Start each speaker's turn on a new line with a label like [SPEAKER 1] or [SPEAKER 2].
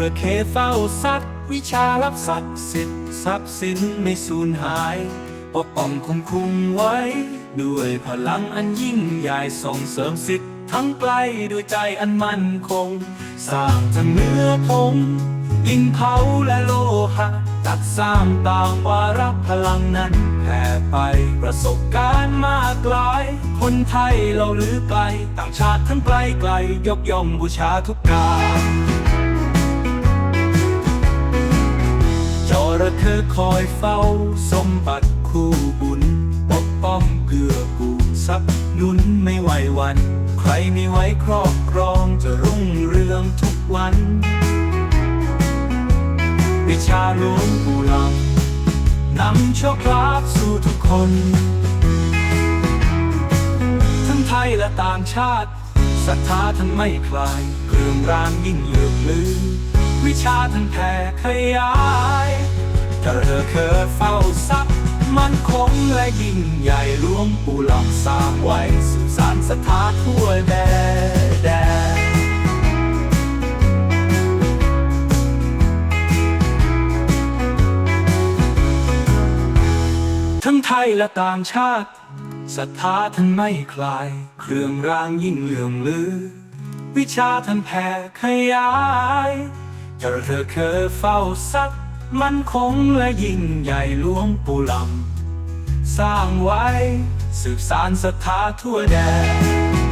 [SPEAKER 1] ระเข้เฝ้าสัตว์ วิชารับสัตว์สิทธิ์ทรัพย์สินไม่สูญหายปกป้องคุมคุมไว้ ด้วยพลังอันยิ่งใหญ่ส่งเสริมสิทธิ์ทั้งไกลด้วยใจอันมั่นคง สร้างทั้งเนื้อทงดินเผาและโลหะ ตัดสร้างต่างวาระพลังนั้นแผ่ไปประสบการณ์มากลาย คนไทยเราลือไกล ต่างชาติทั้งไกลไกลยกย่องบูชาทุกการ ระเข้คอยเฝ้าสมบัติคู่บุญ ปกป้องเกื้อกูลทรัพย์นุนไม่ไหววัน ใครมีไว้ครอบครองจะรุ่งเรืองทุกวัน วิชาหลวงปู่ลังนำโชคลาภสู่ทุกคน ทั้งไทยและต่างชาติศรัทธาท่านไม่คลายเครื่องรางยิ่งเหลือบลือวิชาท่านแผ่ขยาย เจริญเคอเฝ้าทรัพย์มันคงและยิ่งใหญ่หลวงปู่หลังสร้างไว้สืบสานศรัทธาทั่วแดนแดทั้งไทยและต่างชาติศรัทธาท่านไม่คลาย เครื่องรางยิ่งเหลื่อมลือ วิชาท่านแผ่ขยายเจริญเธอเคยเฝ้าสัก มันคงและยิ่งใหญ่หลวงปู่ลำ สร้างไว้สืบสานศรัทธาทั่วแดน